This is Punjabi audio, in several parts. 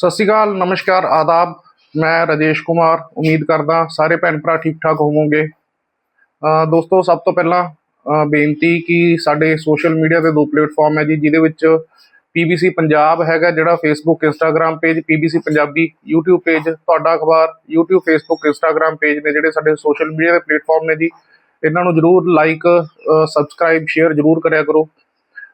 ਸਤਿ ਸ਼੍ਰੀ ਅਕਾਲ, ਨਮਸਕਾਰ, ਆਦਾਬ। ਮੈਂ ਰਾਜੇਸ਼ ਕੁਮਾਰ, ਉਮੀਦ ਕਰਦਾ ਸਾਰੇ ਭੈਣ ਭਰਾ ਠੀਕ ਠਾਕ ਹੋਵੋਗੇ ਦੋਸਤੋ, ਸਭ ਤੋਂ ਪਹਿਲਾਂ ਬੇਨਤੀ ਕਿ ਸਾਡੇ ਸੋਸ਼ਲ ਮੀਡੀਆ ਦੇ ਦੋ ਪਲੇਟਫਾਰਮ ਹੈ ਜੀ, ਜਿਹਦੇ ਵਿੱਚ ਪੀਬੀਸੀ ਪੰਜਾਬ ਹੈਗਾ, ਜਿਹੜਾ Facebook Instagram page PBC Punjabi YouTube page, ਤੁਹਾਡਾ ਅਖਬਾਰ, YouTube ਫੇਸਬੁੱਕ ਇੰਸਟਾਗ੍ਰam ਪੇਜ ਨੇ ਜਿਹੜੇ ਸਾਡੇ ਸੋਸ਼ਲ ਮੀਡੀਆ ਦੇ ਪਲੇਟਫਾਰਮ ਨੇ ਜੀ। ਇਹਨਾਂ ਨੂੰ ਜਰੂਰ ਲਾਈਕ ਸਬਸਕ੍ਰਾਈਬ ਸ਼ੇਅਰ ਜਰੂਰ ਕਰਿਆ ਕਰੋ।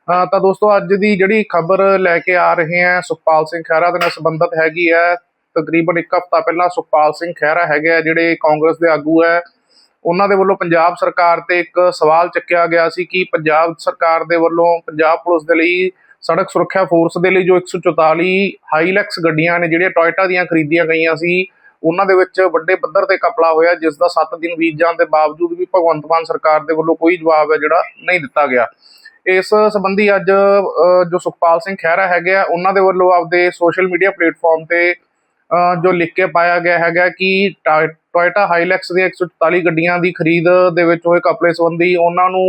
ਤਾਂ ਦੋਸਤੋ, ਅੱਜ ਦੀ ਜਿਹੜੀ ਖਬਰ ਲੈ ਕੇ ਆ ਰਹੇ ਹਾਂ, ਸੁਖਪਾਲ ਸਿੰਘ ਖਹਿਰਾ ਦੇ ਨਾਲ ਸੰਬੰਧਿਤ ਹੈਗੀ ਹੈ। ਤਕਰੀਬਨ ਇੱਕ ਹਫ਼ਤਾ ਪਹਿਲਾਂ ਸੁਖਪਾਲ ਸਿੰਘ ਖਹਿਰਾ ਹੈਗੇ ਆ, ਜਿਹੜੇ ਕਾਂਗਰਸ ਦੇ ਆਗੂ ਹੈ। ਉਹਨਾਂ ਦੇ ਵੱਲੋਂ ਪੰਜਾਬ ਸਰਕਾਰ ਤੇ ਇੱਕ ਸਵਾਲ ਚੱਕਿਆ ਗਿਆ ਸੀ ਕਿ ਪੰਜਾਬ ਸਰਕਾਰ ਦੇ ਵੱਲੋਂ ਪੰਜਾਬ ਪੁਲਿਸ ਦੇ ਲਈ, ਸੜਕ ਸੁਰੱਖਿਆ ਫੋਰਸ ਦੇ ਲਈ ਜੋ 144 ਹਾਈਲੈਕਸ ਗੱਡੀਆਂ ਨੇ, ਜਿਹੜੀਆਂ ਟੋਇਟਾ ਦੀਆਂ ਖਰੀਦੀਆਂ ਗਈਆਂ ਸੀ, ਉਹਨਾਂ ਦੇ ਵਿੱਚ ਵੱਡੇ ਪੱਧਰ ਤੇ ਕਪਲਾ ਹੋਇਆ, ਜਿਸ ਦਾ 7 ਦਿਨ ਬੀਤ ਜਾਣ ਦੇ ਬਾਵਜੂਦ ਵੀ ਭਗਵੰਤ ਮਾਨ ਸਰਕਾਰ ਦੇ ਵੱਲੋਂ ਕੋਈ ਜਵਾਬ ਹੈ ਜਿਹੜਾ ਨਹੀਂ ਦਿੱਤਾ ਗਿਆ। ਇਸ ਸੰਬੰਧੀ ਅੱਜ ਜੋ ਸੁਖਪਾਲ ਸਿੰਘ ਖਹਿਰਾ ਹੈਗੇ ਆ, ਉਹਨਾਂ ਦੇ ਵੱਲੋਂ ਆਪਦੇ ਸੋਸ਼ਲ ਮੀਡੀਆ ਪਲੇਟਫਾਰਮ ਤੇ ਜੋ ਲਿਖ ਕੇ ਪਾਇਆ ਗਿਆ ਹੈਗਾ ਕਿ ਟਾ- ਟੋਇਟਾ ਹਾਈਲੈਕਸ ਦੀਆਂ 144 ਗੱਡੀਆਂ ਦੀ ਖਰੀਦ ਦੇ ਵਿੱਚ ਹੋਏ ਕਪਲੇ ਸੰਬੰਧੀ ਉਹਨਾਂ ਨੂੰ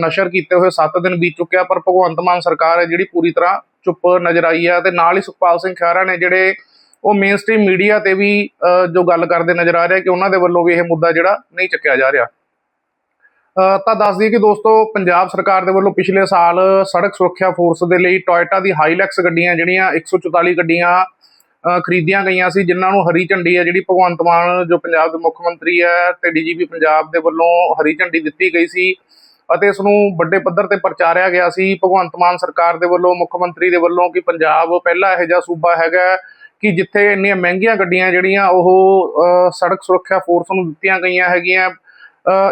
ਨਸ਼ਰ ਕੀਤੇ ਹੋਏ 7 ਦਿਨ ਬੀਤ ਚੁੱਕਿਆ ਪਰ ਭਗਵੰਤ ਮਾਨ ਸਰਕਾਰ ਹੈ ਜਿਹੜੀ ਪੂਰੀ ਤਰ੍ਹਾਂ ਚੁੱਪ ਨਜ਼ਰ ਆਈ ਹੈ ਤੇ ਨਾਲ ਹੀ ਸੁਖਪਾਲ ਸਿੰਘ ਖਹਿਰਾ ਨੇ ਜਿਹੜੇ ਉਹ ਮੇਨ ਸਟ੍ਰੀਮ ਮੀਡੀਆ ਤੇ ਵੀ ਜੋ ਗੱਲ ਕਰਦੇ ਨਜ਼ਰ ਆ ਰਿਹਾ ਕਿ ਉਹਨਾਂ ਦੇ ਵੱਲੋਂ ਵੀ ਇਹ ਮੁੱਦਾ ਜਿਹੜਾ ਨਹੀਂ ਚੱਕਿਆ ਜਾ ਰਿਹਾ। ਤਾਂ ਦੱਸ ਦਈਏ ਕਿ ਦੋਸਤੋ, ਪੰਜਾਬ ਸਰਕਾਰ ਦੇ ਵੱਲੋਂ ਪਿਛਲੇ ਸਾਲ ਸੜਕ ਸੁਰੱਖਿਆ ਫੋਰਸ ਦੇ ਲਈ ਟੋਇਟਾ ਦੀ ਹਾਈਲੈਕਸ ਗੱਡੀਆਂ ਜਿਹੜੀਆਂ 144 ਗੱਡੀਆਂ ਖਰੀਦੀਆਂ ਗਈਆਂ ਸੀ, ਜਿਨ੍ਹਾਂ ਨੂੰ ਹਰੀ ਝੰਡੀ ਹੈ ਜਿਹੜੀ ਭਗਵੰਤ ਮਾਨ, ਜੋ ਪੰਜਾਬ ਦੇ ਮੁੱਖ ਮੰਤਰੀ ਹੈ ਤੇ ਡੀਜੀਪੀ ਪੰਜਾਬ ਦੇ ਵੱਲੋਂ ਹਰੀ ਝੰਡੀ ਦਿੱਤੀ ਗਈ ਸੀ ਅਤੇ ਇਸ ਨੂੰ ਵੱਡੇ ਪੱਧਰ ਤੇ ਪ੍ਰਚਾਰਿਆ ਗਿਆ ਸੀ। ਭਗਵੰਤ ਮਾਨ ਸਰਕਾਰ ਦੇ ਵੱਲੋਂ, ਮੁੱਖ ਮੰਤਰੀ ਦੇ ਵੱਲੋਂ ਕਿ ਪੰਜਾਬ ਪਹਿਲਾ ਇਹੋ ਜਿਹਾ ਸੂਬਾ ਹੈਗਾ ਕਿ ਜਿੱਥੇ ਇੰਨੀਆਂ ਮਹਿੰਗੀਆਂ ਗੱਡੀਆਂ ਜਿਹੜੀਆਂ ਉਹ ਸੜਕ ਸੁਰੱਖਿਆ ਫੋਰਸ ਨੂੰ ਦਿੱਤੀਆਂ ਗਈਆਂ ਹੈਗੀਆਂ।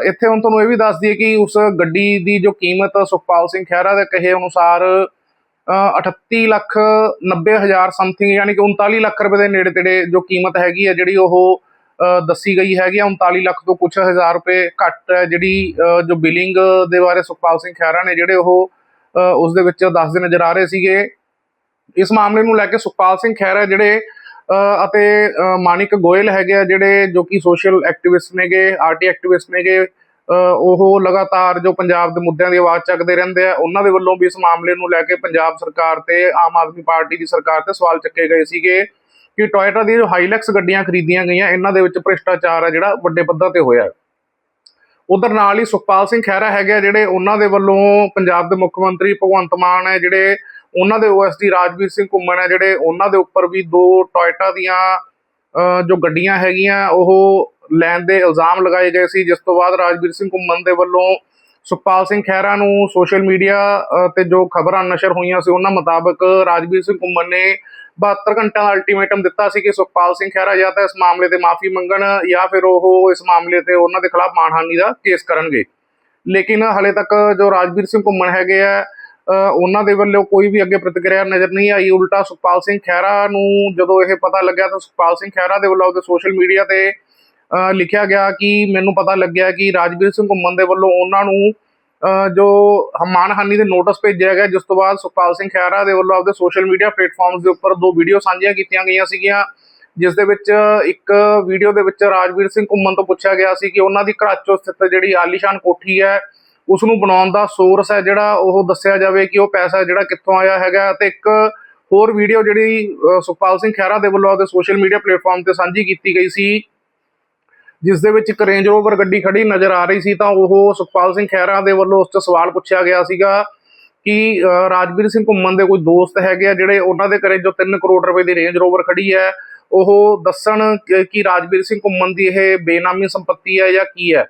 ਇੱਥੇ ਹੁਣ ਤੁਹਾਨੂੰ ਇਹ ਵੀ ਦੱਸ ਦਈਏ ਕਿ ਉਸ ਗੱਡੀ ਦੀ ਜੋ ਕੀਮਤ ਸੁਖਪਾਲ ਸਿੰਘ ਖਹਿਰਾ ਦੇ ਕਹੇ ਅਨੁਸਾਰ ਅ, 38 ਲੱਖ 90 ਹਜ਼ਾਰ ਸਮਥਿੰਗ ਯਾਨੀ ਕਿ 39 ਲੱਖ ਰੁਪਏ ਦੇ ਨੇੜੇ ਤੇੜੇ ਜੋ ਕੀਮਤ ਹੈਗੀ ਹੈ ਜਿਹੜੀ ਉਹ ਦੱਸੀ ਗਈ ਹੈਗੀ ਆ 39 ਲੱਖ ਤੋਂ ਕੁਝ ਹਜ਼ਾਰ ਰੁਪਏ ਘੱਟ ਹੈ ਜਿਹੜੀ ਜੋ ਬਿਲਿੰਗ ਦੇ ਬਾਰੇ ਸੁਖਪਾਲ ਸਿੰਘ ਖਹਿਰਾ ਨੇ ਜਿਹੜੇ ਉਹ ਅ, ਉਸ ਦੇ ਵਿੱਚ ਦੱਸਦੇ ਨਜ਼ਰ ਆ ਰਹੇ ਸੀਗੇ। ਇਸ ਮਾਮਲੇ ਨੂੰ ਲੈ ਕੇ ਸੁਖਪਾਲ ਸਿੰਘ ਖਹਿਰਾ ਜਿਹੜੇ ਅਤੇ ਅ, ਮਾਨਿਕ ਗੋਇਲ ਹੈਗੇ ਆ ਜਿਹੜੇ ਜੋ ਕਿ social activist Negi RTI activist Negi ਉਹ ਲਗਾਤਾਰ ਜੋ ਪੰਜਾਬ ਦੇ ਮੁੱਦਿਆਂ ਦੀ ਆਵਾਜ਼ ਚੱਕਦੇ ਰਹਿੰਦੇ ਆ ਉਹਨਾਂ ਦੇ ਵੱਲੋਂ ਵੀ ਇਸ ਮਾਮਲੇ ਨੂੰ ਲੈ ਕੇ ਪੰਜਾਬ ਸਰਕਾਰ ਤੇ ਆਮ ਆਦਮੀ ਪਾਰਟੀ ਦੀ ਸਰਕਾਰ ਤੇ ਸਵਾਲ ਚੱਕੇ ਗਏ ਸੀਗੇ ਕਿ ਟੋਇਟਾ ਦੀ ਜੋ ਹਾਈਲੈਕਸ ਗੱਡੀਆਂ ਖਰੀਦੀਆਂ ਗਈਆਂ ਇਹਨਾਂ ਦੇ ਵਿੱਚ ਭ੍ਰਿਸ਼ਟਾਚਾਰ ਹੈ ਜਿਹੜਾ ਵੱਡੇ ਪੱਧਰ ਤੇ ਹੋਇਆ। ਹੈ ਉਧਰ ਨਾਲ ਹੀ ਸੁਖਪਾਲ ਸਿੰਘ ਖਹਿਰਾ ਹੈਗੇ ਆ ਜਿਹੜੇ ਉਹਨਾਂ ਦੇ ਵੱਲੋਂ ਪੰਜਾਬ ਦੇ ਮੁੱਖ ਮੰਤਰੀ ਭਗਵੰਤ ਮਾਨ ਹੈ ਜਿਹੜੇ ਉਹਨਾਂ ਦੇ ਓਐਸਡੀ ਰਾਜਵੀਰ ਸਿੰਘ ਘੁੰਮਣ ਹੈ ਜਿਹੜੇ ਉਹਨਾਂ ਦੇ ਉੱਪਰ ਵੀ ਦੋ ਟੋਇਟਾ ਦੀਆਂ ਜੋ ਗੱਡੀਆਂ ਹੈਗੀਆਂ, ਉਹ ਲੈਣ ਦੇ ਇਲਜ਼ਾਮ ਲਗਾਏ ਗਏ ਸੀ। ਜਿਸ ਤੋਂ ਬਾਅਦ ਰਾਜਵੀਰ ਸਿੰਘ ਘੁੰਮਣ ਦੇ ਵੱਲੋਂ ਸੁਖਪਾਲ ਸਿੰਘ ਖਹਿਰਾ ਨੂੰ ਸੋਸ਼ਲ ਮੀਡੀਆ ਤੇ ਜੋ ਖਬਰਾਂ ਨਸ਼ਰ ਹੋਈਆਂ ਸੀ, ਉਹਨਾਂ ਮੁਤਾਬਕ ਰਾਜਵੀਰ ਸਿੰਘ ਘੁੰਮਣ ਨੇ 72 ਘੰਟਾ ਦਾ ਅਲਟੀਮੇਟਮ ਦਿੱਤਾ ਸੀ ਕਿ ਸੁਖਪਾਲ ਸਿੰਘ ਖਹਿਰਾ ਜਾਂ ਤਾਂ ਇਸ ਮਾਮਲੇ ਤੇ ਮਾਫੀ ਮੰਗਣ ਜਾਂ ਫਿਰ ਉਹ ਇਸ ਮਾਮਲੇ ਤੇ ਉਹਨਾਂ ਦੇ ਖਿਲਾਫ ਮਾਨਹਾਨੀ ਦਾ ਕੇਸ ਕਰਨਗੇ। ਲੇਕਿਨ ਹਲੇ ਤੱਕ ਜੋ ਰਾਜਵੀਰ ਸਿੰਘ ਘੁੰਮਣ ਹੈਗੇ ਆ ਉਹਨਾਂ ਦੇ ਵੱਲੋਂ ਕੋਈ ਵੀ ਅੱਗੇ ਪ੍ਰਤੀਕਿਰਿਆ ਨਜ਼ਰ ਨਹੀਂ ਆਈ। ਉਲਟਾ ਸੁਖਪਾਲ ਸਿੰਘ ਖਹਿਰਾ ਨੂੰ ਜਦੋਂ ਇਹ ਪਤਾ ਲੱਗਿਆ ਤਾਂ ਸੁਖਪਾਲ ਸਿੰਘ ਖਹਿਰਾ ਦੇ ਵੱਲੋਂ ਉਹਦੇ ਸੋਸ਼ਲ ਮੀਡੀਆ ਤੇ ਲਿਖਿਆ ਗਿਆ ਕਿ ਮੈਨੂੰ ਪਤਾ ਲੱਗਿਆ ਕਿ ਰਾਜਵੀਰ ਸਿੰਘ ਘੁੰਮਣ ਦੇ ਵੱਲੋਂ ਉਹਨਾਂ ਨੂੰ ਜੋ ਮਾਨਹਾਨੀ ਦੇ ਨੋਟਿਸ ਭੇਜਿਆ ਗਿਆ, ਜਿਸ ਤੋਂ ਬਾਅਦ ਸੁਖਪਾਲ ਸਿੰਘ ਖਹਿਰਾ ਦੇ ਵੱਲੋਂ ਆਪਦੇ ਸੋਸ਼ਲ ਮੀਡੀਆ ਪਲੇਟਫਾਰਮਸ ਦੇ ਉੱਪਰ ਦੋ ਵੀਡੀਓ ਸਾਂਝੀਆਂ ਕੀਤੀਆਂ ਗਈਆਂ ਸੀਗੀਆਂ, ਜਿਸ ਦੇ ਵਿੱਚ ਇੱਕ ਵੀਡੀਓ ਦੇ ਵਿੱਚ ਰਾਜਵੀਰ ਸਿੰਘ ਘੁੰਮਣ ਤੋਂ ਪੁੱਛਿਆ ਗਿਆ ਸੀ ਕਿ ਉਹਨਾਂ ਦੀ ਘਰਾਚੋਂ ਸਥਿਤ ਜਿਹੜੀ ਆਲੀਸ਼ਾਨ ਕੋਠੀ ਹੈ ਉਸ ਨੂੰ ਬਣਾਉਣ ਦਾ ਸੋਰਸ ਹੈ ਜਿਹੜਾ ਉਹ ਦੱਸਿਆ ਜਾਵੇ ਕਿ ਉਹ ਪੈਸਾ ਜਿਹੜਾ ਕਿੱਥੋਂ ਆਇਆ ਹੈਗਾ ਤੇ ਇੱਕ ਹੋਰ ਵੀਡੀਓ ਜਿਹੜੀ ਸੁਖਪਾਲ ਸਿੰਘ ਖਹਿਰਾ ਦੇ ਵੱਲੋਂ ਆਪਦੇ ਸੋਸ਼ਲ ਮੀਡੀਆ ਪਲੇਟਫਾਰਮ ਤੇ ਸਾਂਝੀ ਕੀਤੀ ਗਈ ਸੀ, ਜਿਸ ਦੇ ਵਿੱਚ ਇੱਕ ਰੇਂਜ ਰੋਵਰ ਗੱਡੀ ਖੜੀ ਨਜ਼ਰ ਆ ਰਹੀ ਸੀ ਤਾਂ ਉਹ ਸੁਖਪਾਲ ਸਿੰਘ ਖਹਿਰਾ ਦੇ ਵੱਲੋਂ ਉਸ ਤੋਂ ਸਵਾਲ ਪੁੱਛਿਆ ਗਿਆ ਸੀਗਾ ਕਿ ਰਾਜਵੀਰ ਸਿੰਘ ਘੁੰਮਣ ਦੇ ਕੋਈ ਦੋਸਤ ਹੈਗੇ ਆ ਜਿਹੜੇ ਉਹਨਾਂ ਦੇ ਘਰੇ ਜੋ 3 ਕਰੋੜ ਰੁਪਏ ਦੀ ਰੇਂਜ ਰੋਵਰ ਖੜੀ ਹੈ, ਉਹ ਦੱਸਣ ਕਿ- ਰਾਜਵੀਰ ਸਿੰਘ ਘੁੰਮਣ ਦੀ ਇਹ ਬੇਨਾਮੀ ਸੰਪਤੀ ਹੈ ਜਾਂ ਕੀ ਹੈ।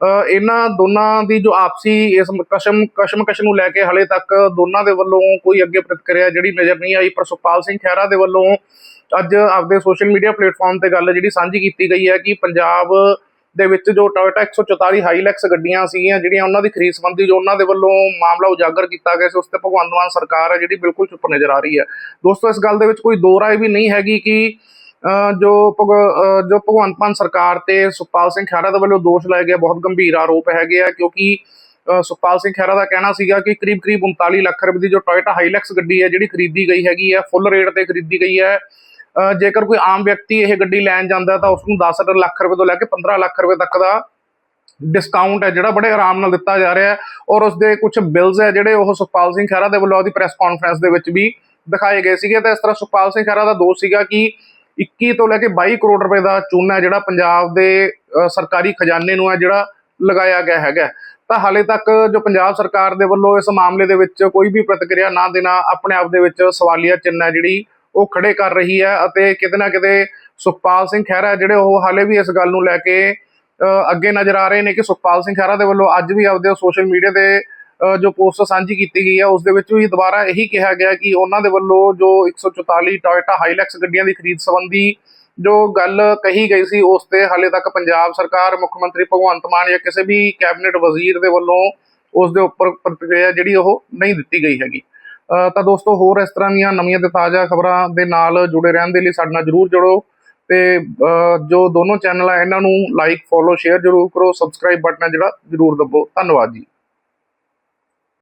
ਇਹਨਾਂ ਦੋਨਾਂ ਦੀ ਜੋ ਆਪਸੀ ਇਸ ਕਸ਼ਮ, ਕਸ਼ਮਕਸ਼ ਨੂੰ ਲੈ ਕੇ ਹਲੇ ਤੱਕ ਦੋਨਾਂ ਦੇ ਵੱਲੋਂ ਕੋਈ ਅੱਗੇ ਪ੍ਰਤੀਕਿਰਿਆ ਜਿਹੜੀ ਨਜ਼ਰ ਨਹੀਂ ਆਈ, ਪਰ ਸੁਖਪਾਲ ਸਿੰਘ ਖਹਿਰਾ ਦੇ ਵੱਲੋਂ ਅੱਜ ਆਪਦੇ ਸੋਸ਼ਲ ਮੀਡੀਆ ਪਲੇਟਫਾਰਮ ਤੇ ਗੱਲ ਜਿਹੜੀ ਸਾਂਝੀ ਕੀਤੀ ਗਈ ਹੈ ਕਿ ਪੰਜਾਬ ਦੇ ਵਿੱਚ ਜੋ ਟੋਇਟਾ 144 ਹਾਈਲੈਕਸ ਗੱਡੀਆਂ ਸੀਗੀਆਂ, ਜਿਹੜੀਆਂ ਉਹਨਾਂ ਦੀ ਖਰੀਦ ਸੰਬੰਧੀ ਜੋ ਉਹਨਾਂ ਦੇ ਵੱਲੋਂ ਮਾਮਲਾ ਉਜਾਗਰ ਕੀਤਾ ਗਿਆ ਸੀ, ਉਸ ਤੇ ਭਗਵੰਤ ਮਾਨ ਸਰਕਾਰ ਹੈ ਜਿਹੜੀ ਬਿਲਕੁਲ ਚੁੱਪ ਨਜ਼ਰ ਆ ਰਹੀ ਹੈ। ਦੋਸਤੋ, ਇਸ ਗੱਲ ਦੇ ਵਿੱਚ ਕੋਈ ਦੋ ਰਾਏ ਵੀ ਨਹੀਂ ਹੈਗੀ ਕਿ ਜੋ ਭਗ- ਜੋ ਭਗਵੰਤ ਮਾਨ ਸਰਕਾਰ ਤੇ ਸੁਖਪਾਲ ਸਿੰਘ ਖਹਿਰਾ ਦੇ ਵੱਲੋਂ ਦੋਸ਼ ਲਾਏ ਗਏ ਬਹੁਤ ਗੰਭੀਰ ਆਰੋਪ ਹੈਗੇ ਆ, ਕਿਉਂਕਿ ਸੁਖਪਾਲ ਸਿੰਘ ਖਹਿਰਾ ਦਾ ਕਹਿਣਾ ਸੀਗਾ ਕਿ ਕਰੀਬ ਕਰੀਬ 39 ਲੱਖ ਰੁਪਏ ਦੀ ਜੋ ਟੋਇਟਾ ਹਾਈਲੈਕਸ ਗੱਡੀ ਹੈ, ਜਿਹੜੀ ਖਰੀਦੀ ਗਈ ਹੈਗੀ ਹੈ, ਫੁੱਲ ਰੇਟ ਤੇ ਖਰੀਦੀ ਗਈ ਹੈ ਜੇਕਰ ਕੋਈ ਆਮ ਵਿਅਕਤੀ ਇਹ ਗੱਡੀ ਲੈਣ ਜਾਂਦਾ ਤਾਂ ਉਸ ਨੂੰ 10 ਲੱਖ ਰੁਪਏ ਤੋਂ ਲੈ ਕੇ 15 ਲੱਖ ਰੁਪਏ ਤੱਕ ਦਾ ਡਿਸਕਾਊਂਟ ਹੈ, ਜਿਹੜਾ ਬੜੇ ਆਰਾਮ ਨਾਲ ਦਿੱਤਾ ਜਾ ਰਿਹਾ ਹੈ ਔਰ ਉਸ ਦੇ ਕੁਝ ਬਿਲਸ ਹੈ, ਜਿਹੜੇ ਉਹ ਸੁਖਪਾਲ ਸਿੰਘ ਖਹਿਰਾ ਦੇ ਵੱਲੋਂ ਉਹਦੀ ਪ੍ਰੈਸ ਕਾਨਫਰੰਸ ਦੇ ਵਿੱਚ ਵੀ ਦਿਖਾਏ ਗਏ ਸੀਗੇ। ਤਾਂ ਇਸ ਤਰ੍ਹਾਂ ਸੁਖਪਾਲ ਸਿੰਘ ਖਹਿਰਾ ਦਾ ਦੋਸ਼ ਸੀਗਾ ਕਿ 21 ਤੋਂ ਲੈ ਕੇ 22 ਕਰੋੜ ਰੁਪਏ ਦਾ ਚੂਨਾ ਹੈ ਜਿਹੜਾ ਪੰਜਾਬ ਦੇ ਸਰਕਾਰੀ ਖਜ਼ਾਨੇ ਨੂੰ ਹੈ ਜਿਹੜਾ ਲਗਾਇਆ ਗਿਆ ਹੈਗਾ। ਤਾਂ ਹਾਲੇ ਤੱਕ ਜੋ ਪੰਜਾਬ ਸਰਕਾਰ ਦੇ ਵੱਲੋਂ ਇਸ ਮਾਮਲੇ ਦੇ ਵਿੱਚ ਕੋਈ ਵੀ ਪ੍ਰਤੀਕਿਰਿਆ ਨਾ ਦੇਣਾ, ਆਪਣੇ ਆਪ ਦੇ ਵਿੱਚ ਸਵਾਲੀਆ ਚਿੰਨ੍ਹ ਹੈ ਜਿਹੜੀ, ਉਹ ਖੜੇ ਕਰ ਰਹੀ ਹੈ ਅਤੇ ਕਿਤੇ ਨਾ ਕਿਤੇ ਸੁਖਪਾਲ ਸਿੰਘ ਖਹਿਰਾ ਜਿਹੜੇ ਉਹ ਹਾਲੇ ਵੀ ਇਸ ਗੱਲ ਨੂੰ ਲੈ ਕੇ ਅੱਗੇ ਨਜ਼ਰ ਆ ਰਹੇ ਨੇ ਕਿ ਸੁਖਪਾਲ ਸਿੰਘ ਖਹਿਰਾ ਦੇ ਵੱਲੋਂ ਅੱਜ ਵੀ ਆਪਦੇ ਸੋਸ਼ਲ ਮੀਡੀਆ ਦੇ ਜੋ ਪੋਸਟ ਸਾਂਝੀ ਕੀਤੀ ਗਈ ਹੈ ਉਸ ਦੇ ਵਿੱਚ ਵੀ ਦੁਬਾਰਾ ਇਹੀ ਕਿਹਾ ਗਿਆ ਕਿ ਉਹਨਾਂ ਦੇ ਵੱਲੋਂ ਜੋ 144 ਟੋਇਟਾ ਹਾਈਲੈਕਸ ਗੱਡੀਆਂ ਦੀ ਖਰੀਦ ਸੰਬੰਧੀ ਜੋ ਗੱਲ ਕਹੀ ਗਈ ਸੀ, ਉਸ ਤੇ ਹਾਲੇ ਤੱਕ ਪੰਜਾਬ ਸਰਕਾਰ, ਮੁੱਖ ਮੰਤਰੀ ਭਗਵੰਤ ਮਾਨ ਜਾਂ ਕਿਸੇ ਵੀ ਕੈਬਨਿਟ ਵਜ਼ੀਰ ਦੇ ਵੱਲੋਂ ਉਸ ਦੇ ਉੱਪਰ ਪ੍ਰਤੀਕਿਰਿਆ ਜਿਹੜੀ ਉਹ ਨਹੀਂ ਦਿੱਤੀ ਗਈ ਹੈਗੀ। ਤਾਂ ਦੋਸਤੋ ਹੋਰ ਇਸ ਤਰ੍ਹਾਂ ਦੀਆਂ ਨਵੀਆਂ ਤੇ ਤਾਜ਼ਾ ਖਬਰਾਂ ਦੇ ਨਾਲ ਜੁੜੇ ਰਹਿਣ ਦੇ ਲਈ ਸਾਡੇ ਨਾਲ ਜਰੂਰ ਜੁੜੋ ਤੇ ਜੋ ਦੋਨੋਂ ਚੈਨਲ ਆ ਇਹਨਾਂ ਨੂੰ ਲਾਈਕ ਫੋਲੋ ਸ਼ੇਅਰ ਜਰੂਰ ਕਰੋ ਸਬਸਕ੍ਰਾਈਬ ਬਟਨ ਹੈ ਜਿਹੜਾ ਜਰੂਰ ਦਬੋ। ਧੰਨਵਾਦ ਜੀ।